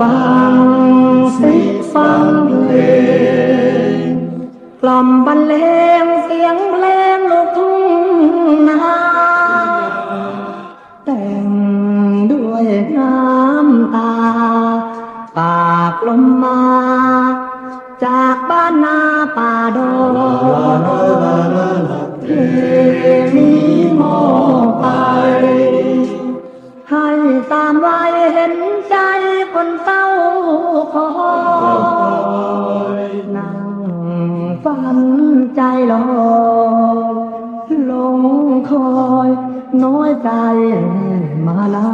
ฟังสิฟังเพลงกล่อมบรรเลงเสียงเพลงลูกทุ่งนาแต่งด้วยน้ำตา ปากลมมา จากบ้านนาป่าดอนเพลง ใจมาลา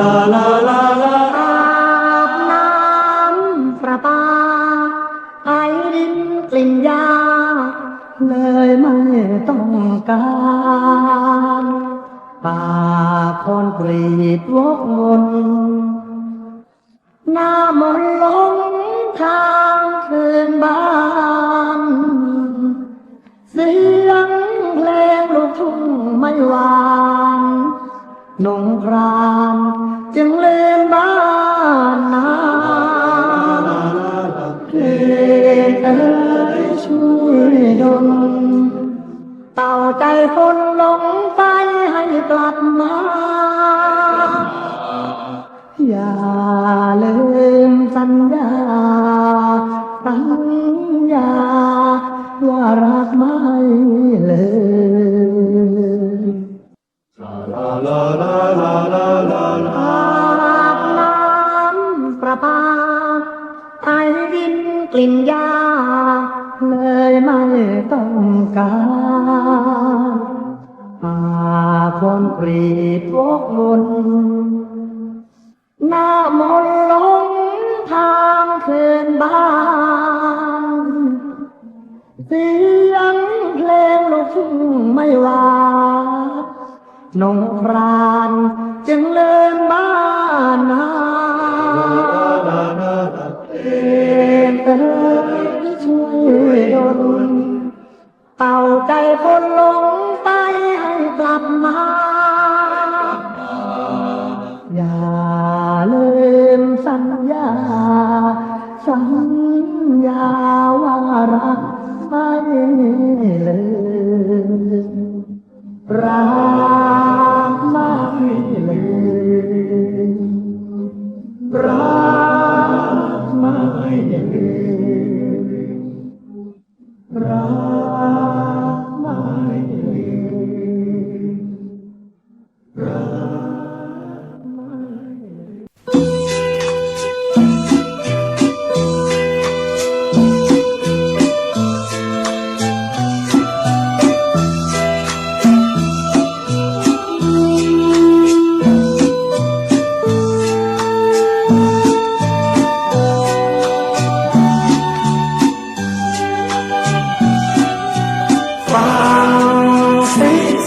ลาลาลาลาอาบน้ำประปาไอดินกลิ่นยา เลยไม่ต้องการป่าคนกรีดวกวนหน้ามนลงทาง นงครานจึงลืมบ้านนาเพลงเอ้ยช่วยดลเต่าใจคนหลงไปให้กลับมา อย่าลื ลาลาลาลาลาลาลาอาบน้ำประปาไอดินกลิ่นยา เลยไม่ต้องการอาคนกรีดวกวนหน้ามนลงทางคืนบ้านสี นงครานจึงเลืมบ้านนาเพลงเอ๋ยช่วยดลเป่าใจคนหลงไปให้กลับมา อย่าลืมสัญญา สัญญาว่ารักไม่เลืม รักไ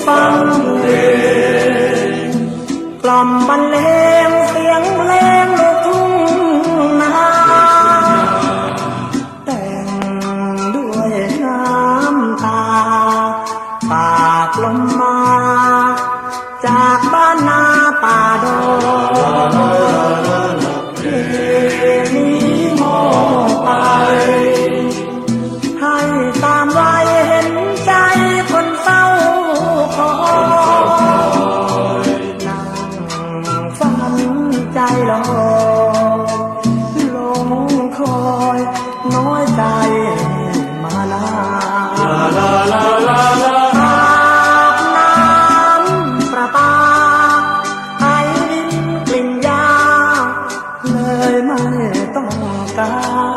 ฟังเพลงกล่อมบรรเลง คอยน้อยใจมาลาลาลาลาลาอาบน้ำประปาไอดินริยาเลยไม่ต้องการ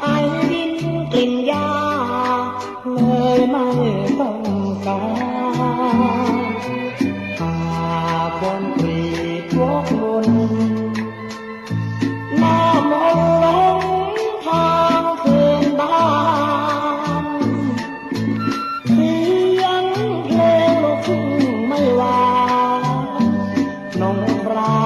ไอดินกลิ่นยาเลยไม่ต้องการาคนปรีดวกวนหน้มองงทางคืนบ้านเสียงเพลงลูกทุ่ไม่ว่า นงรา